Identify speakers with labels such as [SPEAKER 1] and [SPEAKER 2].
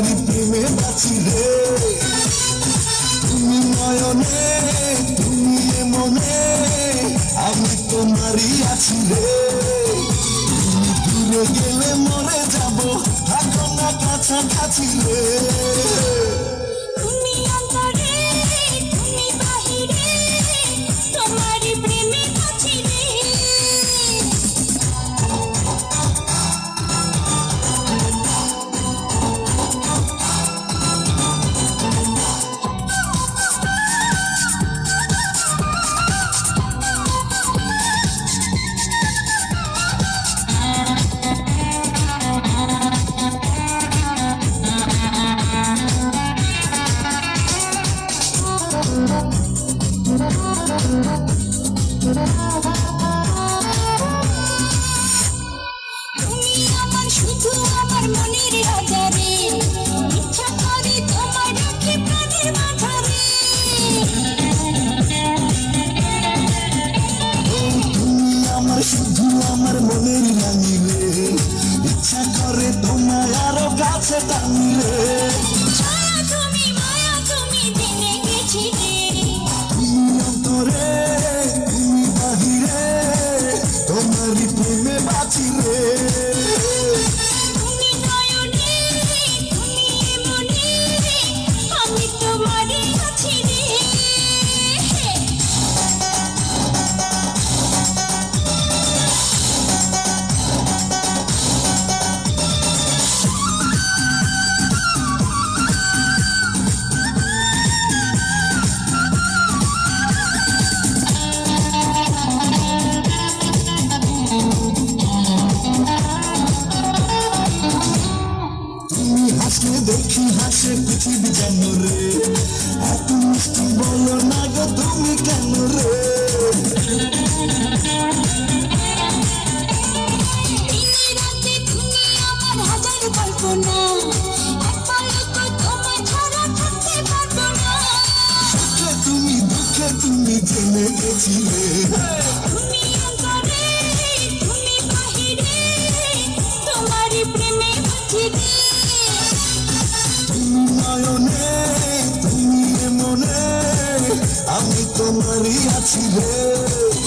[SPEAKER 1] তোমারই প্রেমে বাঁচি রে তুমি নয়নে তুমি মনে আমি তোমারই আছি রে দূরে গেলে মরে যাব কাছাকাছি রে ইচ্ছা করে
[SPEAKER 2] তোমায় আরও কাছে
[SPEAKER 1] টানলে। তুমি মায়া তুমি দিনে গেছি
[SPEAKER 2] তুমি অন্তরে তুমি বাহিরে তোমারই প্রেমে স্বপ্নে দেখি হাসে পৃথিবী যেন রে।
[SPEAKER 1] তোমারই
[SPEAKER 2] আছি রে